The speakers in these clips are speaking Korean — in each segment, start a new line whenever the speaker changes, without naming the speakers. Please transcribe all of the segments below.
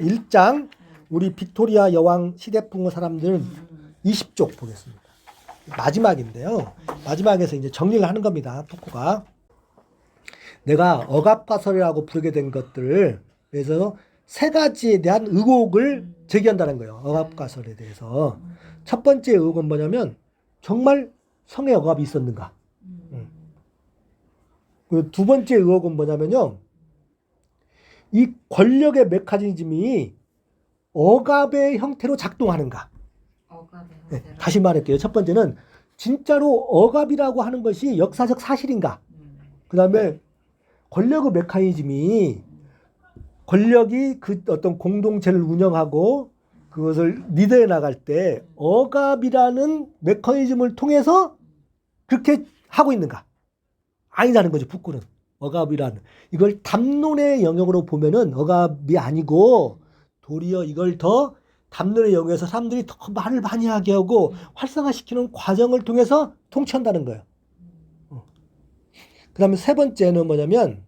1장 우리 빅토리아 여왕 시대풍의 사람들은 20쪽 보겠습니다. 마지막인데요. 마지막에서 이제 정리를 하는 겁니다. 토코가. 내가 억압가설이라고 부르게 된 것들을 그래서 세 가지에 대한 의혹을 제기한다는 거예요. 억압가설에 대해서. 첫 번째 의혹은 뭐냐면 정말 성의 억압이 있었는가? 그두 번째 의혹은 뭐냐면요. 이 권력의 메커니즘이 억압의 형태로 작동하는가?
억압의
네,
형태로.
다시 말할게요. 첫 번째는 진짜로 억압이라고 하는 것이 역사적 사실인가?
음.
그 다음에 권력의 메커니즘이 권력이 그 어떤 공동체를 운영하고 그것을 리드해 나갈 때 억압이라는 메커니즘을 통해서 그렇게 하고 있는가? 아니라는 거죠. 북구는 억압이라는 이걸 담론의 영역으로 보면은 억압이 아니고 도리어 이걸 더 담론의 영역에서 사람들이 더 말을 많이 하게 하고 활성화시키는 과정을 통해서 통치한다는 거예요. 그 다음에 세 번째는 뭐냐면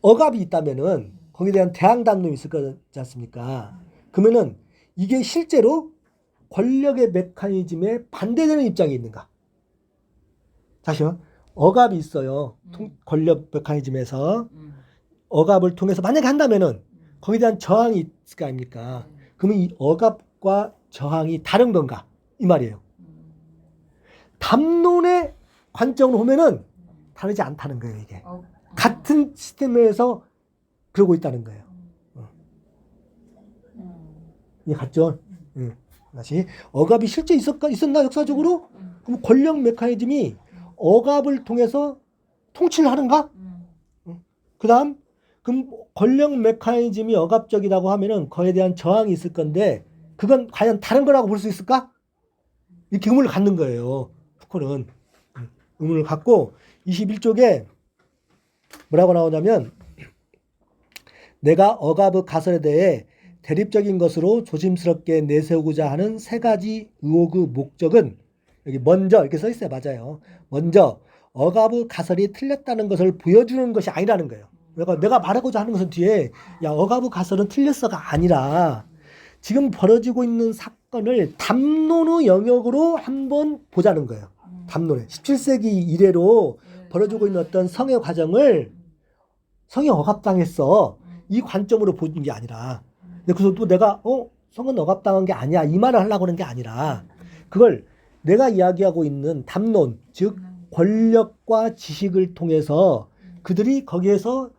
억압이 있다면은 거기에 대한 대항 담론이 있을 거지 않습니까? 그러면은 이게 실제로 권력의 메커니즘에 반대되는 입장이 있는가? 다시요. 억압이 있어요. 통- 권력 메커니즘에서
음.
억압을 통해서 만약에 한다면은 거기에 대한 저항이 있을 거 아닙니까? 그러면 이 억압과 저항이 다른 건가? 이 말이에요.
음.
담론의 관점으로 보면은 다르지 않다는 거예요, 이게.
어,
같은 시스템에서 그러고 있다는 거예요.
음.
이게 같죠? 응. 다시 억압이 실제 있었까 있었나 역사적으로?
음.
그럼 권력 메커니즘이 억압을 통해서 통치를 하는가?
음.
그다음 그럼 권력 메커니즘이 억압적이라고 하면은 그에 대한 저항이 있을 건데 그건 과연 다른 거라고 볼 수 있을까? 이렇게 의문을 갖는 거예요. 푸코는 음, 의문을 갖고 21쪽에 뭐라고 나오냐면 내가 억압의 가설에 대해 대립적인 것으로 조심스럽게 내세우고자 하는 세 가지 의혹의 목적은 여기 먼저 이렇게 써 있어요. 맞아요. 먼저 억압의 가설이 틀렸다는 것을 보여주는 것이 아니라는 거예요. 내가 내가 말하고자 하는 것은 뒤에 야 억압의 가설은 틀렸어가 아니라 지금 벌어지고 있는 사건을 담론의 영역으로 한번 보자는 거예요. 담론에 17세기 이래로 벌어지고 있는 어떤 성의 과정을 성이 억압당했어 이 관점으로 보는 게 아니라 그래서 또 내가 어 성은 억압당한 게 아니야 이 말을 하려고 하는 게 아니라 그걸 내가 이야기하고 있는 담론 즉 권력과 지식을 통해서 그들이 거기에서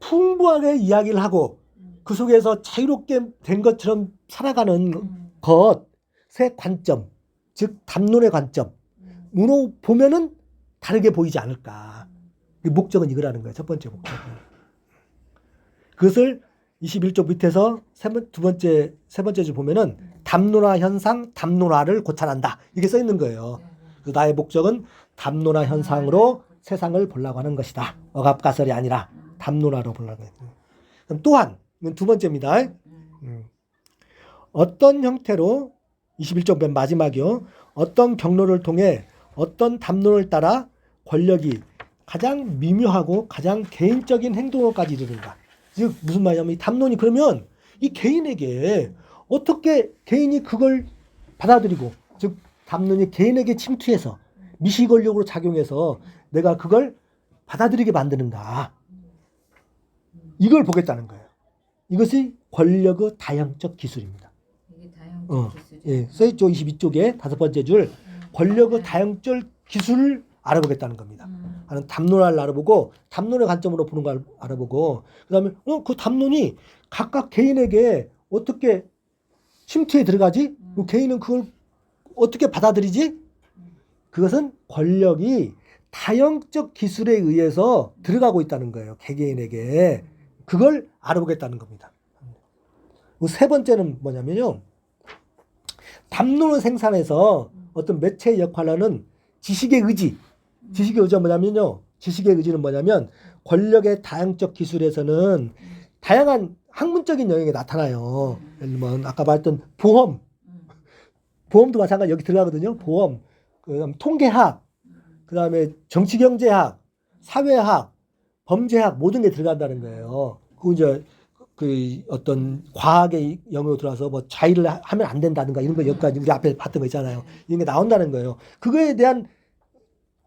풍부하게 이야기를 하고 그 속에서 자유롭게 된 것처럼 살아가는
음.
것의 관점 즉 담론의 관점으로 보면은 다르게 보이지 않을까. 이 목적은 이거라는 거예요 첫 번째 목적은. 그것을 21쪽 밑에서 세 번, 두 번째 세 번째 줄 보면은 담론화 현상 담론화를 고찰한다 이게 써 있는 거예요 그래서 나의 목적은 담론화 현상으로 세상을 보려고 하는 것이다 억압가설이 아니라 담론화로 보려고 그럼 또한 두 번째입니다 음. 어떤 형태로 21쪽 맨 마지막이요. 어떤 경로를 통해 어떤 담론을 따라 권력이 가장 미묘하고 가장 개인적인 행동으로까지 이르는가. 즉 무슨 말이냐면 이 담론이 그러면 이 개인에게 어떻게 개인이 그걸 받아들이고 즉 담론이 개인에게 침투해서 미시 권력으로 작용해서 내가 그걸 받아들이게 만드는가. 이걸 보겠다는 거예요. 이것이 권력의 다양적 기술입니다.
이게 다양한
어. 예, 써있죠. 22쪽에 다섯 번째 줄 권력의 다양적 기술을 알아보겠다는 겁니다.
음.
하는 담론을 알아보고 담론의 관점으로 보는 걸 알아보고 그다음에 어, 그 담론이 각각 개인에게 어떻게 침투에 들어가지? 그 개인은 그걸 어떻게 받아들이지? 그것은 권력이 다형적 기술에 의해서 들어가고 있다는 거예요. 개개인에게 그걸 알아보겠다는 겁니다. 그세 번째는 뭐냐면요. 담론을 생산해서 어떤 매체의 역할을 하는 지식의 의지. 지식의 의지가 뭐냐면요. 지식의 의지는 뭐냐면 권력의 다양적 기술에서는 다양한 학문적인 영역이 나타나요. 예를 들면 아까 말했던 보험,
음.
보험도 마찬가지 여기 들어가거든요. 보험, 그다음 통계학, 그다음에 정치경제학, 사회학, 범죄학 모든 게 들어간다는 거예요. 그 이제 그 어떤 과학의 영역으로 들어와서 뭐 자의를 하- 하면 안 된다든가 이런 거 여기까지 우리 앞에 봤던 거 있잖아요. 이런 게 나온다는 거예요. 그거에 대한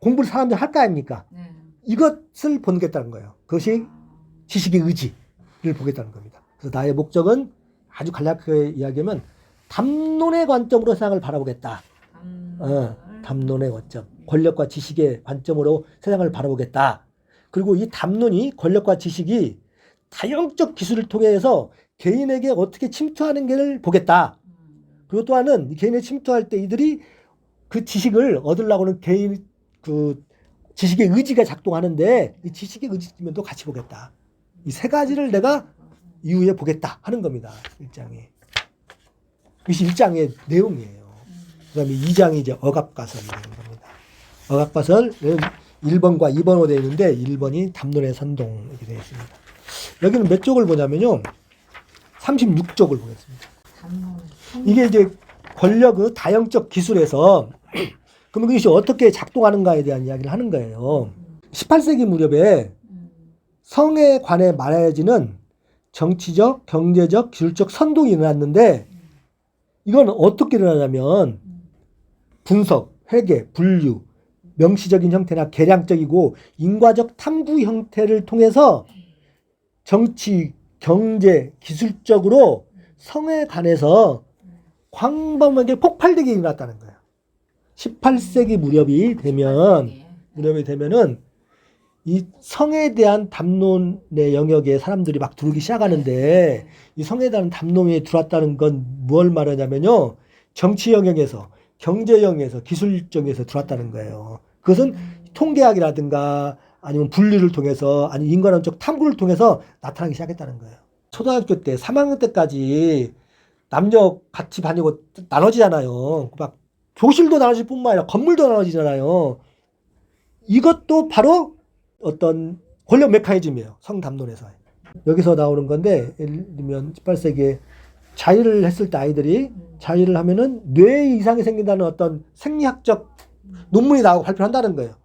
공부를 사람들이 할 거 아닙니까?
네.
이것을 보겠다는 거예요. 그것이 지식의 의지를 보겠다는 겁니다. 그래서 나의 목적은 아주 간략하게 이야기하면 담론의 관점으로 세상을 바라보겠다.
담.
어, 담론의 관점, 권력과 지식의 관점으로 세상을 바라보겠다. 그리고 이 담론이 권력과 지식이 다양적 기술을 통해서 개인에게 어떻게 침투하는 게를 보겠다.
음.
그리고 또 하나는 개인에 침투할 때 이들이 그 지식을 얻으려고는 개인 그 지식의 의지가 작동하는데 이 지식의 의지면도 같이 보겠다. 이 세 가지를 내가 이후에 보겠다 하는 겁니다. 일장에. 그것이 일장의 내용이에요. 그 다음에 2장이 이제 억압가설이 되는 겁니다. 억압가설은 1번과 2번으로 되어 있는데 1번이 담론의 선동 이렇게 되어 있습니다. 여기는 몇 쪽을 보냐면요. 36쪽을 보겠습니다. 이게 이제 권력의 다형적 기술에서 그러면 그것이 어떻게 작동하는가에 대한 이야기를 하는 거예요. 18세기 무렵에
음.
성에 관해 말해야지는 정치적, 경제적, 기술적 선동이 일어났는데 이건 어떻게 일어나냐면 분석, 회계, 분류, 명시적인 형태나 계량적이고 인과적 탐구 형태를 통해서 정치, 경제, 기술적으로 성에 관해서 광범하게 폭발되게 일어났다는 거예요. 18세기 무렵이 되면
예.
무렵이 되면은 이 성에 대한 담론의 영역에 사람들이 막 들어오기 시작하는데 이 성에 대한 담론에 들어왔다는 건 무엇을 말하냐면요. 정치 영역에서 경제 영역에서 기술적에서 들어왔다는 거예요. 그것은 통계학이라든가 아니면 분류를 통해서 아니면 인간론적 탐구를 통해서 나타나기 시작했다는 거예요. 초등학교 때 3학년 때까지 남녀 같이 반이고 나눠지잖아요. 막 교실도 나눠질 뿐만 아니라 건물도 나눠지잖아요. 이것도 바로 어떤 권력 메커니즘이에요. 성담론에서. 여기서 나오는 건데 예를 들면 18세기에 자위를 했을 때 아이들이 자위를 하면은 뇌 이상이 생긴다는 어떤 생리학적 논문이 나오고 발표를 한다는 거예요.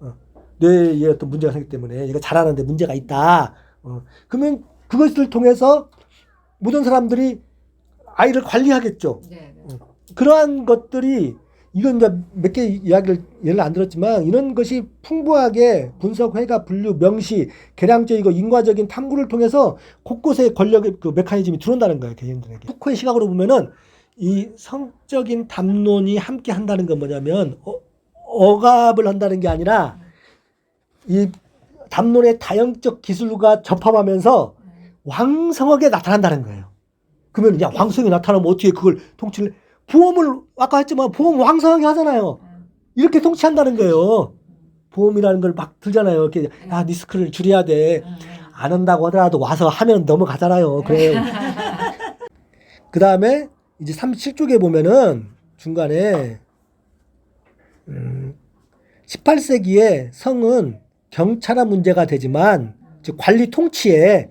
어, 뇌에 어떤 문제가 생기기 때문에 얘가 잘하는데 문제가 있다. 어, 그러면 그것을 통해서 모든 사람들이 아이를 관리하겠죠.
네. 네.
그러한 것들이 이건 이제 몇 개 이야기를 예를 안 들었지만 이런 것이 풍부하게 분석, 회가, 분류, 명시, 계량적이고 인과적인 탐구를 통해서 곳곳에 권력의 그 메커니즘이 들어온다는 거예요 개인들에게. 후코의 시각으로 보면은 이 성적인 담론이 함께 한다는 건 뭐냐면 어, 억압을 한다는 게 아니라 이 담론의 다형적 기술과 접합하면서 왕성하게 나타난다는 거예요. 그러면 야 왕성이 나타나면 어떻게 그걸 통치를 보험을 아까 했지만 보험 왕성하게 하잖아요. 이렇게 통치한다는 거예요. 보험이라는 걸 막 들잖아요. 이렇게 야 리스크를 줄여야 돼.
음.
안 한다고 하더라도 와서 하면 넘어가잖아요. 그래. 그 다음에 이제 37쪽에 보면은 중간에 음, 18세기에 성은 경찰화 문제가 되지만 즉 관리 통치에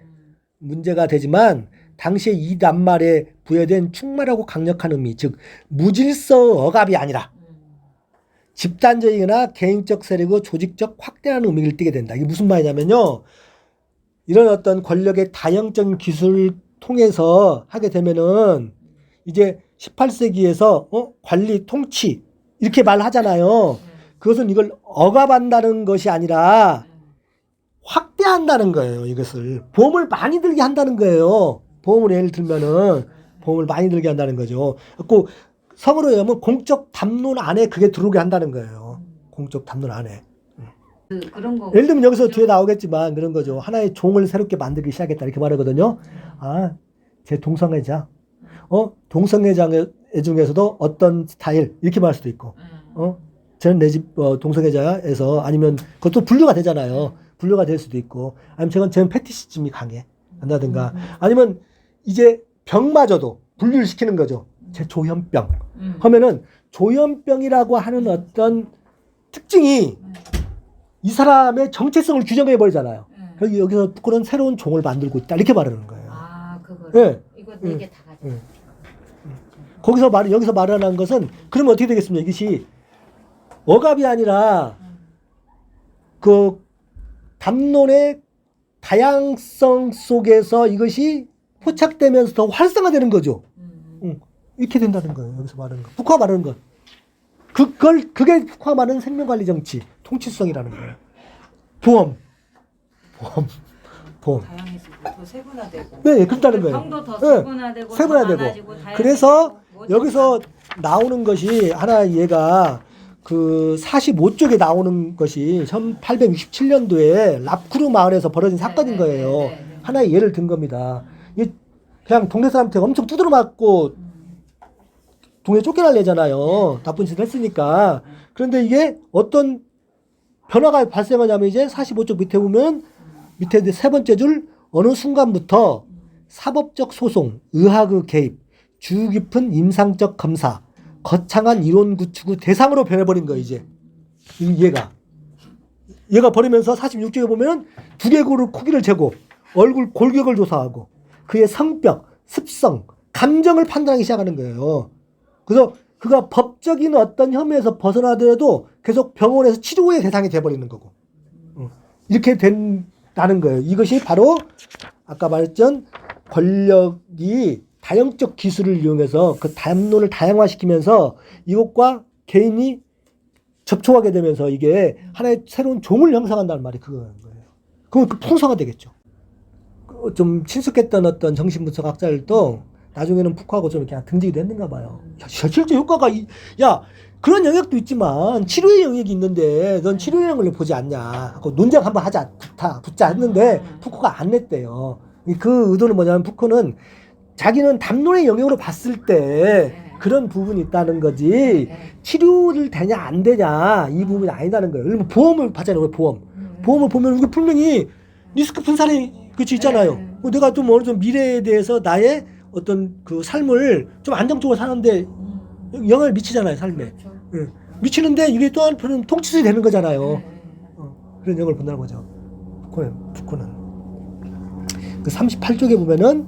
문제가 되지만 당시에 이 낱말에 부여된 충만하고 강력한 의미 즉 무질서 억압이 아니라 집단적이거나 개인적 세력의 조직적 확대하는 의미를 띠게 된다. 이게 무슨 말이냐면요. 이런 어떤 권력의 다형적인 기술을 통해서 하게 되면은 이제 18세기에서 어? 관리 통치 이렇게 말하잖아요. 그것은 이걸 억압한다는 것이 아니라 확대한다는 거예요. 이것을 보험을 많이 들게 한다는 거예요. 보험을 예를 들면은 보험을 많이 들게 한다는 거죠. 그 성으로 얘기하면 공적 담론 안에 그게 들어오게 한다는 거예요. 공적 담론 안에.
그 그런 거.
예를 들면 여기서 뒤에 나오겠지만 그런 거죠. 하나의 종을 새롭게 만들기 시작했다 이렇게 말하거든요. 아, 제 동성애자. 어, 동성애자 중에서도 어떤 스타일 이렇게 말할 수도 있고.
음.
어, 저는 내집 어, 동성애자에서 아니면 그것도 분류가 되잖아요. 분류가 될 수도 있고. 아니면 저건 저는 패티시즘이 강해. 한다든가. 아니면 이제 병마저도 분류를 시키는 거죠. 제 조현병.
음.
하면은 조현병이라고 하는 어떤 특징이 이 사람의 정체성을 규정해 버리잖아요.
음.
여기 여기서 그런 새로운 종을 만들고 있다 이렇게 말하는 거예요.
아 그거.
예.
이거
음.
네개다 가져.
음. 거기서 말 여기서 말하는 것은 그러면 어떻게 되겠습니까? 이것이 억압이 아니라
음.
그 담론의 다양성 속에서 이것이 포착되면서 더 활성화되는 거죠.
음.
응. 이렇게 된다는 거예요. 여기서 말하는 거. 북화 말하는 것. 그걸 그게 북화 말하는 생명관리 정치, 통치성이라는 거예요. 보험, 보험, 보험.
다양해지고 더 세분화되고
네, 그렇다는 거예요.
병도 더
네.
세분화되고 더
세분화되고.
많아지고 다양해지고
그래서
뭐
여기서 나오는 것이 하나 얘가 그 45쪽에 나오는 것이 1867년도에 랍쿠르 마을에서 벌어진 사건인
네, 네,
거예요.
네, 네, 네.
하나의 예를 든 겁니다. 이 그냥 동네 사람한테 엄청 두드려 맞고 동네 쫓겨날래잖아요. 나쁜 짓을 했으니까. 그런데 이게 어떤 변화가 발생하냐면 이제 45쪽 밑에 보면 밑에 이제 세 번째 줄 어느 순간부터 사법적 소송, 의학의 개입, 주 깊은 임상적 검사, 거창한 이론 구축의 대상으로 변해버린 거예요, 이제. 이 얘가. 얘가 버리면서 46쪽에 보면 두개골의 크기를 재고 얼굴 골격을 조사하고 그의 성격, 습성, 감정을 판단하기 시작하는 거예요. 그래서 그가 법적인 어떤 혐의에서 벗어나더라도 계속 병원에서 치료의 대상이 돼버리는 거고. 어. 이렇게 된다는 거예요. 이것이 바로 아까 말했던 권력이 다형적 기술을 이용해서 그 담론을 다양화시키면서 이것과 개인이 접촉하게 되면서 이게 하나의 새로운 종을 형성한다는 말이 그거인 거예요. 그럼 그 풍성화 되겠죠. 그좀 친숙했던 어떤 정신분석 학자들도 나중에는 푸크하고 좀 이렇게 등지게 됐는가 봐요. 야, 실제 효과가 이, 야 그런 영역도 있지만 치료의 영역이 있는데 넌 치료의 영역을 보지 않냐 하고 논쟁 한번 하자 붙자 붙자 했는데 푸크가 안 냈대요. 그 의도는 뭐냐면 푸크는 자기는 담론의 영역으로 봤을 때 그런 부분이 있다는 거지
네.
치료를 되냐 안 되냐 이 부분이 아니다는 거예요. 보험을 받잖아요. 보험.
음.
보험을 보면 이게 분명히 리스크 분산이 그치 있잖아요.
네.
뭐 내가 좀 어느 정도 미래에 대해서 나의 어떤 그 삶을 좀 안정적으로 사는데
음.
영향을 미치잖아요, 삶에.
그렇죠.
예. 미치는데 이게 또 한편은 통치술이 되는 거잖아요.
네.
어, 그런 영향을 본다는 거죠. 푸코는, 푸코는. 그 38쪽에 보면은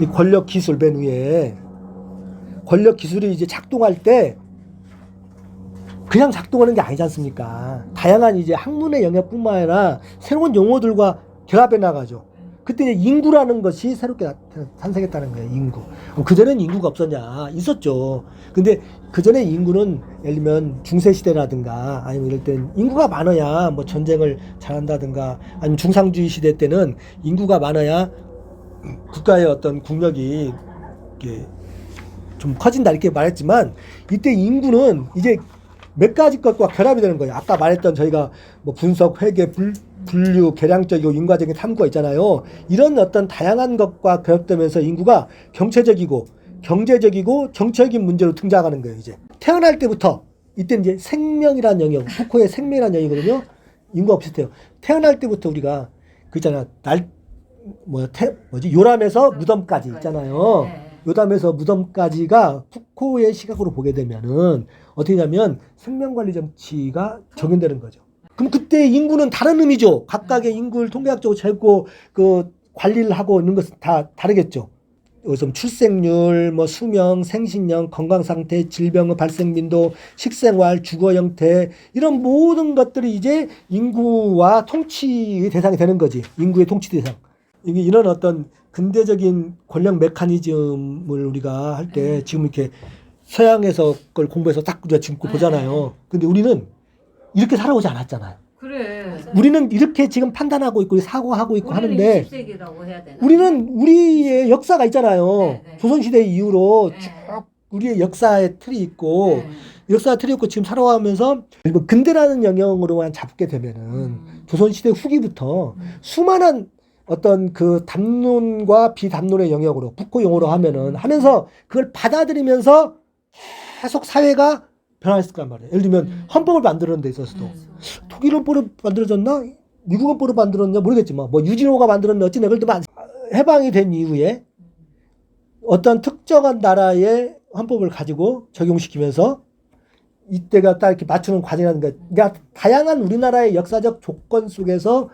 이 권력 기술 맨 위에 권력 기술이 이제 작동할 때 그냥 작동하는 게 아니지 않습니까? 다양한 이제 학문의 영역뿐만 아니라 새로운 용어들과 결합해 나가죠. 그때 이제 인구라는 것이 새롭게 나- 탄생했다는 거예요. 인구. 그전에는 인구가 없었냐? 있었죠. 근데 그전에 인구는 예를 들면 중세 시대라든가 아니면 이럴 땐 인구가 많아야 뭐 전쟁을 잘한다든가 아니면 중상주의 시대 때는 인구가 많아야 국가의 어떤 국력이 이렇게 좀 커진다 이렇게 말했지만 이때 인구는 이제 몇 가지 것과 결합이 되는 거예요. 아까 말했던 저희가 뭐 분석, 회계, 불, 분류, 계량적이고 인과적인 탐구가 있잖아요. 이런 어떤 다양한 것과 결합되면서 인구가 경체적이고 경제적이고 정치적인 문제로 등장하는 거예요. 이제 태어날 때부터 이때 이제 생명이라는 영역, 푸코의 생명이라는 영역이거든요. 인구가 비슷해요. 태어날 때부터 우리가 그 있잖아 날 뭐, 태, 뭐지 요람에서 무덤까지 있잖아요.
네.
요담에서 무덤까지가 푸코의 시각으로 보게 되면은 어떻게 되냐면 생명관리 정치가 적용되는 거죠. 그럼 그때 인구는 다른 의미죠. 각각의 인구를 통계학적으로 재고 그 관리를 하고 있는 것은 다 다르겠죠. 요즘 출생률, 뭐 수명, 생신령, 건강 상태, 질병의 발생 빈도, 식생활, 주거 형태 이런 모든 것들이 이제 인구와 통치의 대상이 되는 거지. 인구의 통치 대상. 이게 이런 어떤 근대적인 권력 메커니즘을 우리가 할 때 지금 이렇게 서양에서 걸 공부해서 딱 우리가 지금
네.
보잖아요. 근데 우리는 이렇게 살아오지 않았잖아요.
그래.
우리는 이렇게 지금 판단하고 있고 사고하고 있고 하는데
20세기라고 해야 되나?
우리는 우리의 역사가 있잖아요.
네, 네.
조선시대 이후로
네.
쭉 우리의 역사의 틀이 있고
네.
역사 틀이 있고 지금 살아가면서 그리고 근대라는 영역으로만 잡게 되면은
음.
조선시대 후기부터
음.
수많은 어떤 그 담론과 비담론의 영역으로 북호 용어로 하면은 하면서 그걸 받아들이면서 계속 사회가 변화했을 거란 말이에요. 예를 들면
음.
헌법을 만드는 데 있어서도
음.
독일 헌법으로 만들어졌나? 미국 헌법으로 만들었나 모르겠지만 뭐 유진호가 만들었나 어찌 그래도 해방이 된 이후에 어떤 특정한 나라의 헌법을 가지고 적용시키면서 이때가 딱 이렇게 맞추는 과정이라는 게 그러니까 다양한 우리나라의 역사적 조건 속에서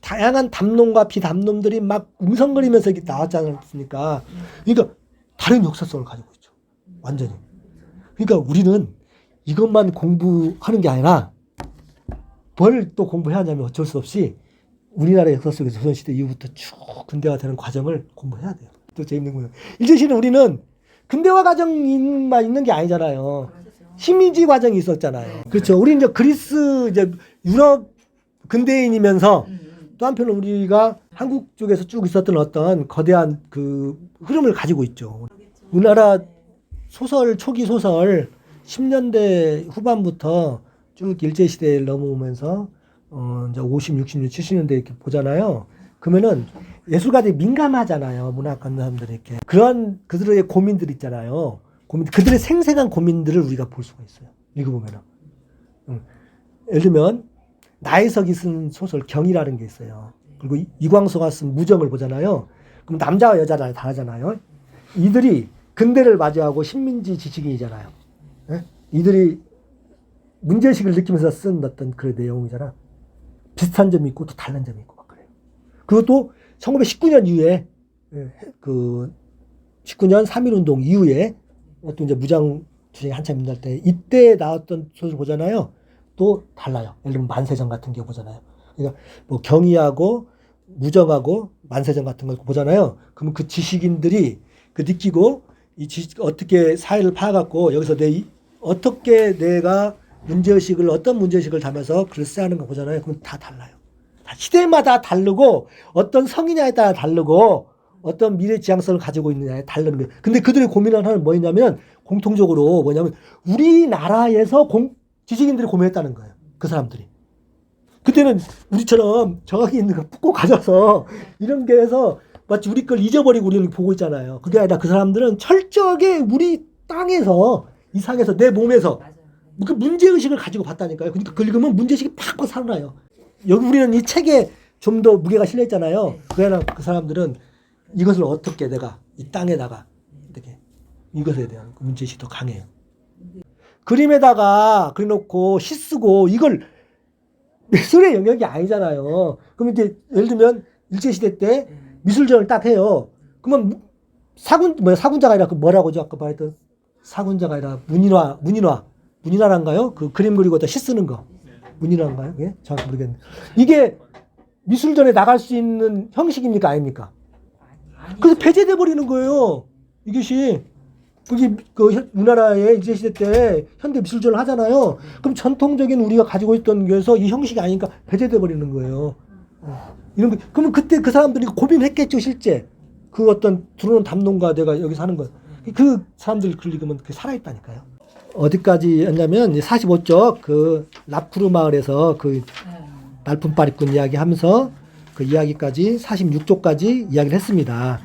다양한 담론과 비담론들이 막 웅성거리면서 나왔지 않습니까? 그러니까 다른 역사성을 가지고 있죠. 완전히. 그러니까 우리는 이것만 공부하는 게 아니라 뭘 또 공부해야 하냐면 어쩔 수 없이 우리나라 역사 속에서 조선시대 이후부터 쭉 근대화 되는 과정을 공부해야 돼요. 또 재밌는 거예요. 일제시는 우리는 근대화 과정만 있는 게 아니잖아요. 식민지 과정이 있었잖아요. 그렇죠. 우리 이제 그리스 이제 유럽 근대인이면서
음, 음.
또 한편으로 우리가 한국 쪽에서 쭉 있었던 어떤 거대한 그 흐름을 가지고 있죠. 우리나라 소설 초기 소설 10년대 후반부터 쭉 일제 시대를 넘어오면서 어 이제 50, 60년, 70년대 이렇게 보잖아요. 그러면은 예술가들이 민감하잖아요. 문학 갖는 사람들이 이렇게 그런 그들의 고민들 있잖아요. 고민 그들의 생생한 고민들을 우리가 볼 수가 있어요. 읽어보면은. 응. 예를 들면 나혜석이 쓴 소설 경이라는 게 있어요. 그리고 이- 이광수가 쓴 무정을 보잖아요. 그럼 남자와 여자가 다르잖아요. 이들이 근대를 맞이하고 신민지 지식인이잖아요. 예? 이들이 문제의식을 느끼면서 쓴 어떤 그런 내용이잖아. 비슷한 점이 있고 또 다른 점이 있고 막 그래요. 그것도 1919년 이후에 예, 그 19년 3.1 운동 이후에 또 이제 무장 투쟁이 한참 일어날 때 이때 나왔던 소설 보잖아요. 또 달라요. 예를 들면 만세전 같은 경우 보잖아요. 그러니까 뭐 경의하고 무정하고 만세전 같은 걸 보잖아요. 그러면 그 지식인들이 그 느끼고 이 지식 어떻게 사회를 파갖고 여기서 내 이- 어떻게 내가 문제의식을 어떤 문제의식을 담아서 글을 쓰는 거 보잖아요. 그럼 다 달라요. 다 시대마다 다르고 어떤 성이냐에 따라 다르고 어떤 미래 지향성을 가지고 있느냐에 다르는 거예요. 근데 그들의 고민을 하는 뭐냐면 공통적으로 뭐냐면 우리나라에서 공, 지식인들이 고민했다는 거예요. 그 사람들이. 그때는 우리처럼 정확히 있는 거 푹고 가져서 이런 게 해서 마치 우리 걸 잊어버리고 우리는 보고 있잖아요. 그게 아니라 그 사람들은 철저하게 우리 땅에서 이 상에서 내 몸에서. 그 문제의식을 가지고 봤다니까요. 그러니까 그 읽으면 문제의식이 팍팍 살아나요. 여기 우리는 이 책에 좀 더 무게가 실려있잖아요. 아니라 그 사람들은 이것을 어떻게 내가 이 땅에다가 어떻게 이것에 대한 그 문제의식이 더 강해요. 그림에다가 그려놓고 시 쓰고 이걸 미술의 영역이 아니잖아요. 그럼 이제 예를 들면 일제시대 때 미술전을 딱 해요. 그러면 사군 뭐야 사군자가 아니라 그 뭐라고 죠 아까 말했던 사군자가 아니라 문인화 문인화 문인화란가요? 그 그림 그리고 시 쓰는 거 문인화인가요? 그게 정확히 모르겠는데 이게 미술전에 나갈 수 있는 형식입니까 아닙니까? 그래서 폐지돼 버리는 거예요. 이것이 그게 그 현- 우리나라에 일제 시대 때 현대 미술전을 하잖아요. 그럼 전통적인 우리가 가지고 있던 게서 이 형식이 아니니까 배제돼 버리는 거예요. 어. 이런 거 그러면 그때 그 사람들이 고민했겠죠 실제 그 어떤 들어오는 담론가 내가 여기서 하는 거. 그 사람들 글 읽으면 그게 살아있다니까요. 어디까지였냐면 45쪽 그 랍쿠르 마을에서 그
네.
날품바리꾼 이야기 하면서 그 이야기까지 46쪽까지 이야기를 했습니다.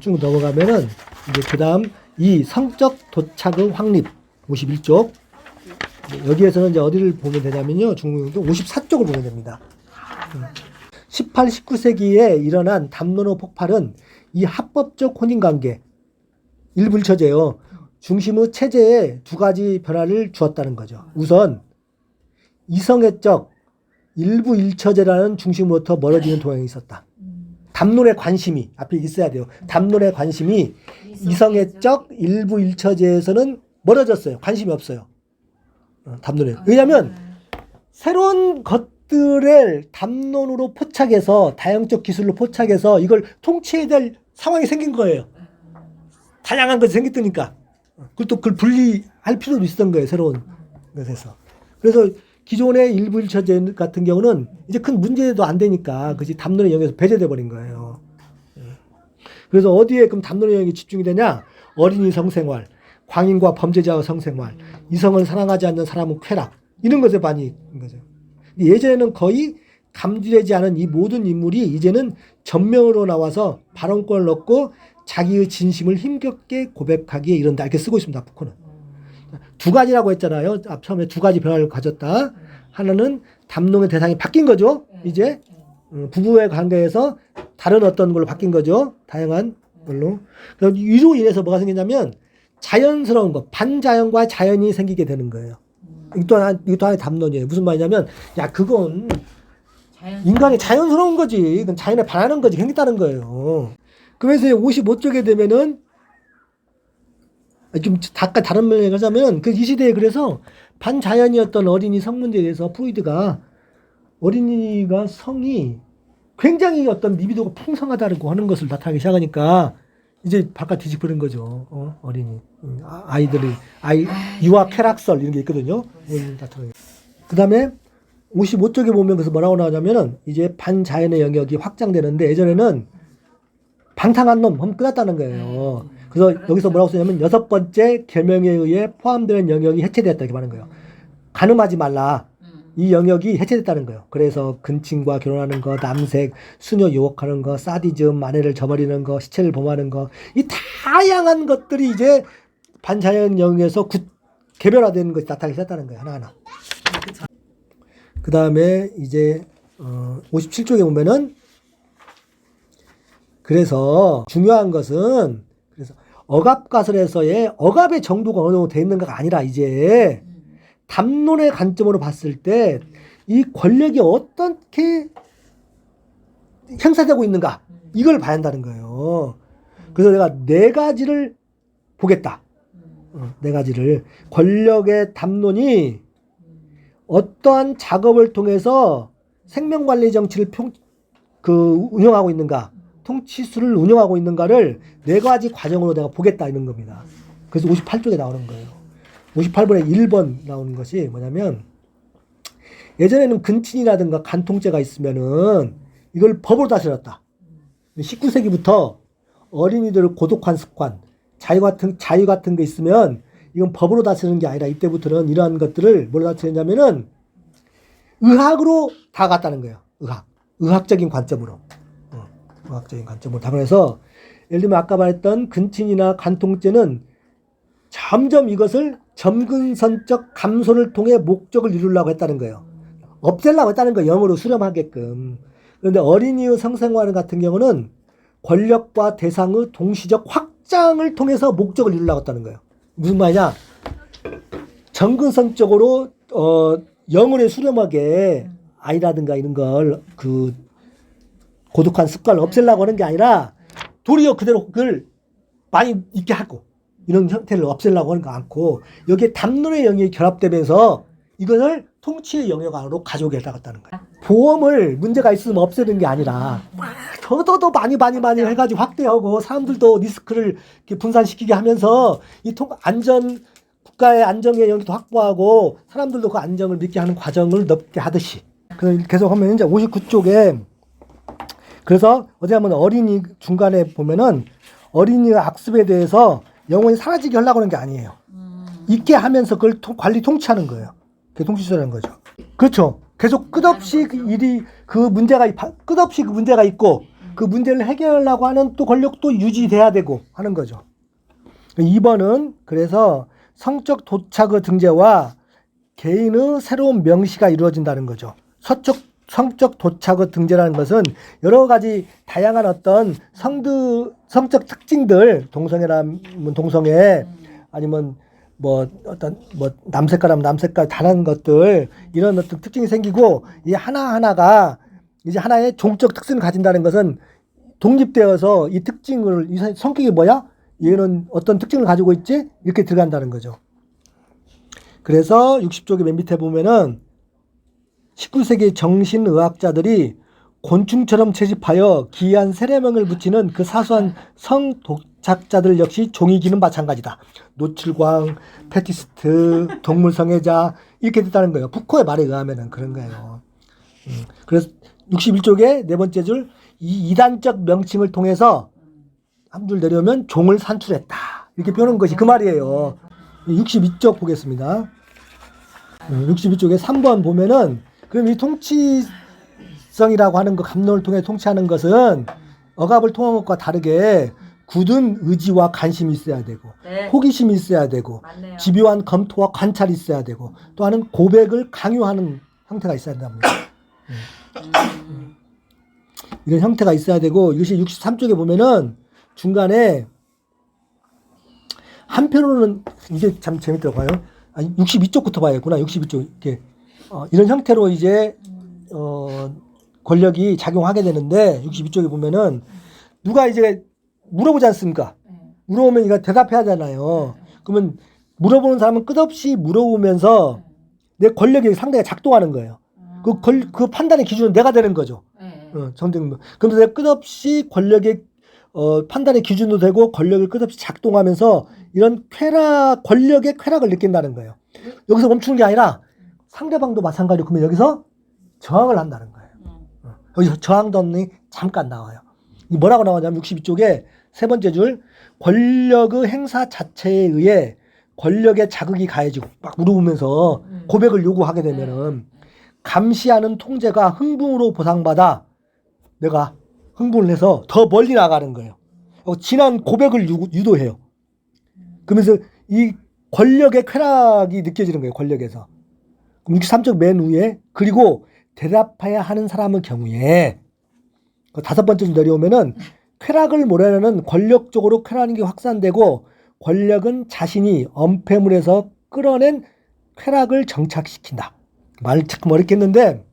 쭉 넘어가면은 이제 그 다음 이 성적 도착의 확립 51쪽 여기에서는 이제 어디를 보면 되냐면요 중국도 54쪽을 보면 됩니다. 18, 19세기에 일어난 담론호 폭발은 이 합법적 혼인관계 일부 일처제요 중심의 체제에 두 가지 변화를 주었다는 거죠. 우선 이성애적 일부 일처제라는 중심으로부터 멀어지는 동향이 있었다. 담론의 관심이 앞에 있어야 돼요. 담론의 관심이 이성애적 일부 일처제에서는 멀어졌어요. 관심이 없어요. 어, 담론에. 왜냐하면 새로운 것들을 담론으로 포착해서 다양적 기술로 포착해서 이걸 통치해야 될 상황이 생긴 거예요. 다양한 것이 생겼으니까. 그리고 또 그걸 분리할 필요도 있었던 거예요. 새로운 것에서. 그래서 기존의 일부 일처제 같은 경우는 이제 큰 문제도 안 되니까 그지 담론의 영역에서 배제돼 버린 거예요. 예. 그래서 어디에 그럼 담론의 영역이 집중이 되냐? 어린이 성생활, 광인과 범죄자의 성생활, 이성을 사랑하지 않는 사람은 쾌락 이런 것에 많이 있는 거죠. 예전에는 거의 감지되지 않은 이 모든 인물이 이제는 전면으로 나와서 발언권을 얻고 자기의 진심을 힘겹게 고백하기에 이른다 이렇게 쓰고 있습니다. 푸코는. 두 가지라고 했잖아요. 앞 처음에 두 가지 변화를 가졌다. 하나는 담론의 대상이 바뀐 거죠. 이제 음, 부부의 관계에서 다른 어떤 걸로 바뀐 거죠. 다양한 걸로. 그럼 이로 인해서 뭐가 생기냐면 자연스러운 거, 반자연과 자연이 생기게 되는 거예요. 이것도 하나, 이것도 하나의 담론이에요. 무슨 말이냐면, 야, 그건 인간이 자연스러운 거지. 그건 자연에 반하는 거지. 생겼다는 거예요. 그래서 55쪽에 되면은 좀 잠깐 다른 면에 가자면 그 이 시대에 그래서 반자연이었던 어린이 성 문제에 대해서 프로이드가 어린이가 성이 굉장히 어떤 리비도가 풍성하다고 하는 것을 나타나기 시작하니까 이제 바깥 뒤집어는 거죠. 어? 어린이 음, 아- 아이들이 아이 유아 쾌락설 이런 게 있거든요. 그 다음에 55쪽에 보면 그래서 뭐라고 나오냐면은 이제 반자연의 영역이 확장되는데 예전에는 방탕한 놈 하면 끝났다는 거예요. 그래서 여기서 뭐라고 쓰냐면 여섯 번째 계명에 의해 포함되는 영역이 해체되었다 이렇게 말하는 거예요. 가늠하지 말라.
음.
이 영역이 해체됐다는 거예요. 그래서 근친과 결혼하는 거, 남색, 수녀 유혹하는 거, 사디즘, 아내를 저버리는 거, 시체를 범하는 거, 이 다양한 것들이 이제 반자연 영역에서 구, 개별화되는 것이 나타나기 시작했다는 거예요. 하나하나. 그 다음에 이제 어, 57쪽에 보면은 그래서 중요한 것은 억압가설에서의 억압의 정도가 어느 정도 돼 있는가가 아니라 이제 담론의 관점으로 봤을 때 이 권력이 어떻게 형사되고 있는가 이걸 봐야 한다는 거예요. 그래서 내가 네 가지를 보겠다. 어, 네 가지를 권력의 담론이 어떠한 작업을 통해서 생명관리 정치를 평, 그 운영하고 있는가, 통치수를 운영하고 있는가를 네 가지 과정으로 내가 보겠다 이런 겁니다. 그래서 58쪽에 나오는 거예요. 58번에 1번 나오는 것이 뭐냐면 예전에는 근친이라든가 간통죄가 있으면은 이걸 법으로 다스렸다. 19세기부터 어린이들을 고독한 습관, 자유 같은 자유 같은 게 있으면 이건 법으로 다스리는 게 아니라 이때부터는 이러한 것들을 뭘로 다스리냐면은 의학으로 다갔다는 거예요. 의학, 의학적인 관점으로, 어, 의학적인 관점으로 다 그래서 예를 들면 아까 말했던 근친이나 간통죄는 점점 이것을 점근선적 감소를 통해 목적을 이루려고 했다는 거예요. 없애려고 했다는 거예요. 영어로 수렴하게끔. 그런데 어린이의 성생활 같은 경우는 권력과 대상의 동시적 확장을 통해서 목적을 이루려고 했다는 거예요. 무슨 말이냐? 정근성적으로 어 영혼에 수렴하게 아이라든가 이런 걸 그 고독한 습관을 없애려고 하는 게 아니라 도리어 그대로 그걸 많이 있게 하고 이런 형태를 없애려고 하는 거 않고 여기에 담론의 영역이 결합되면서 이것을 통치의 영역 안으로 가져오게 해나갔다는 거예요. 보험을 문제가 있으면 없애는 게 아니라 더더 더 많이 많이 많이 해가지고 확대하고 사람들도 리스크를 분산시키게 하면서 이 통, 안전 국가의 안정의 영역도 확보하고 사람들도 그 안정을 믿게 하는 과정을 넓게 하듯이 그래서 계속 하면 이제 59쪽에 그래서 어디 하면 어린이 중간에 보면은 어린이의 악습에 대해서 영원히 사라지게 하려고 하는 게 아니에요. 있게 하면서 그걸 통- 관리 통치하는 거예요. 그게 통치수라는 거죠. 그렇죠. 계속 끝없이 그 일이 그 문제가 끝없이 그 문제가 있고 그 문제를 해결하려고 하는 또 권력도 유지돼야 되고 하는 거죠. 2번은 그래서 성적 도착의 등재와 개인의 새로운 명시가 이루어진다는 거죠. 서적 성적 도착의 등재라는 것은 여러 가지 다양한 어떤 성드 성적 특징들 동성애라면 동성애 아니면 뭐 어떤 뭐 남색깔하면 남색깔 다른 것들 이런 어떤 특징이 생기고 이 하나 하나가 이제 하나의 종적 특성을 가진다는 것은 독립되어서 이 특징을 이 사- 성격이 뭐야? 얘는 어떤 특징을 가지고 있지? 이렇게 들어간다는 거죠. 그래서 60쪽의 맨 밑에 보면은 19세기 정신의학자들이 곤충처럼 채집하여 기이한 세례명을 붙이는 그 사소한 성독착자들 역시 종이기는 마찬가지다. 노출광, 페티스트, 동물성애자 이렇게 됐다는 거예요. 푸코의 말에 의하면은 그런 거예요. 음, 그래서 61쪽에 네 번째 줄 이 이단적 명칭을 통해서 한 줄 내려오면 종을 산출했다. 이렇게 표현한 것이 그 말이에요. 62쪽 보겠습니다. 62쪽에 3번 보면은 그럼 이 통치성이라고 하는 거 감론을 통해 통치하는 것은 억압을 통한 것과 다르게 굳은 의지와 관심이 있어야 되고
네.
호기심이 있어야 되고
맞네요.
집요한 검토와 관찰이 있어야 되고 또 하는 고백을 강요하는 형태가 있어야 된답니다.
음.
이런 형태가 있어야 되고 이것이 63쪽에 보면은 중간에 한편으로는 이게 참 재밌더라고요. 아니 62쪽부터 봐야겠구나. 62쪽 이렇게 어, 이런 형태로 이제 어, 권력이 작용하게 되는데 62쪽에 보면은 누가 이제 물어보지 않습니까?
네.
물어보면 이거 대답해야 하잖아요. 그러면 물어보는 사람은 끝없이 물어보면서 내 권력이 상대가 작동하는 거예요. 그, 권, 그 판단의 기준은 내가 되는 거죠.
네.
어, 정쟁. 그러면서 내가 끝없이 권력의 어, 판단의 기준도 되고 권력을 끝없이 작동하면서 이런 쾌락, 권력의 쾌락을 느낀다는 거예요. 여기서 멈추는 게 아니라 상대방도 마찬가지로 그러면 여기서 저항을 한다는 거예요.
음.
여기서 저항던이 잠깐 나와요. 이 뭐라고 나오냐면 62쪽에 세 번째 줄 권력의 행사 자체에 의해 권력의 자극이 가해지고 막 물어보면서
음.
고백을 요구하게 되면은 감시하는 통제가 흥분으로 보상받아 내가 흥분을 해서 더 멀리 나가는 거예요. 어, 진한 고백을 유, 유도해요. 그러면서 이 권력의 쾌락이 느껴지는 거예요. 권력에서. 그럼 63쪽 맨 위에 그리고 대답해야 하는 사람의 경우에 그 다섯 번째 줄 내려오면은 쾌락을 몰아내는 권력적으로 쾌락하는 게 확산되고 권력은 자신이 엄폐물에서 끌어낸 쾌락을 정착시킨다. 말을 참 어렵게 했는데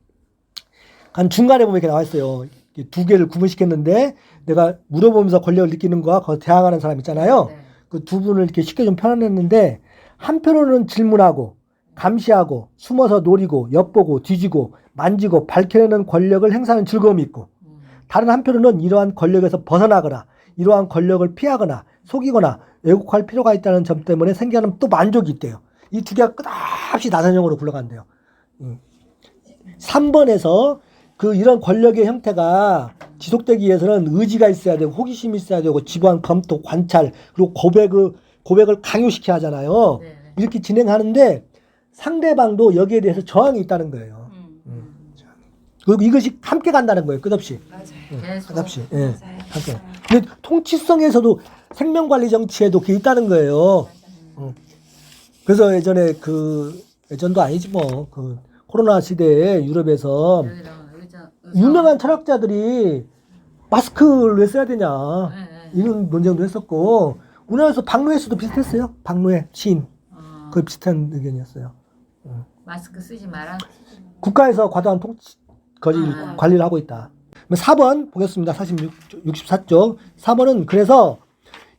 한 중간에 보면 이렇게 나와 있어요. 이두 개를 구분시켰는데 내가 물어보면서 권력을 느끼는 거와 거기서 대항하는 사람 있잖아요.
네.
그두 분을 이렇게 쉽게 좀 표현했는데 한편으로는 질문하고 감시하고 숨어서 노리고 엿보고 뒤지고 만지고 밝혀내는 권력을 행사하는 즐거움이 있고
음.
다른 한편으로는 이러한 권력에서 벗어나거나 이러한 권력을 피하거나 속이거나 왜곡할 필요가 있다는 점 때문에 생겨나는 또 만족이 있대요. 이 두 개가 끝없이 나선형으로 굴러간대요. 음. 3번에서 그 이런 권력의 형태가 지속되기 위해서는 의지가 있어야 되고 호기심이 있어야 되고 지관, 검토, 관찰 그리고 고백을 고백을 강요시켜야 하잖아요.
네, 네.
이렇게 진행하는데 상대방도 여기에 대해서 저항이 있다는 거예요.
음.
음. 그리고 이것이 함께 간다는 거예요. 끝없이.
맞아요.
음,
계속.
끝없이. 예.
맞아요.
함께. 근데 통치성에서도 생명관리 정치에도 그게 있다는 거예요. 음. 그래서 예전에 그 예전도 아니지 뭐 그 코로나 시대에 유럽에서. 유명한 철학자들이 마스크를 왜 써야 되냐
네, 네.
이런 논쟁도 했었고 우리나라에서 박노해 씨도 비슷했어요. 박노해 시인
어,
그 비슷한 의견이었어요.
마스크 쓰지 마라.
국가에서 과도한 통치 거리
아.
관리를 하고 있다. 4번 보겠습니다. 46, 64쪽. 4번은 그래서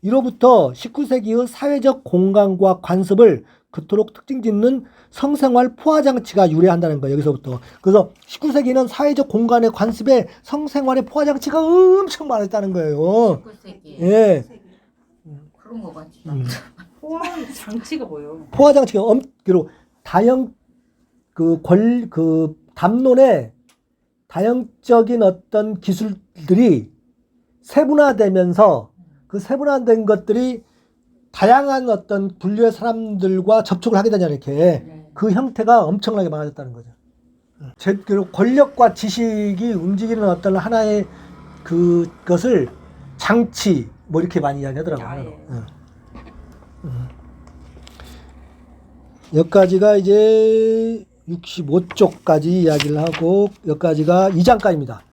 이로부터 19세기의 사회적 공간과 관습을 그토록 특징 짓는 성생활 포화 장치가 유래한다는 거예요. 여기서부터. 그래서 19세기는 사회적 공간의 관습에 성생활의 포화 장치가 엄청 많았다는 거예요.
19세기.
예.
그런 거 같지.
음.
포화 장치가 뭐요?
포화 장치가 엄, 그리고 다형, 그 권, 그 담론의 다형적인 어떤 기술들이 세분화되면서 그 세분화된 것들이 다양한 어떤 분류의 사람들과 접촉을 하게 되잖아요, 이렇게.
네.
그 형태가 엄청나게 많아졌다는 거죠. 제, 그리고 권력과 지식이 움직이는 어떤 하나의 그 것을 장치, 뭐 이렇게 많이 이야기하더라고요.
아, 예.
응. 응. 여기까지가 이제 65쪽까지 이야기를 하고 여기까지가 2장까지입니다.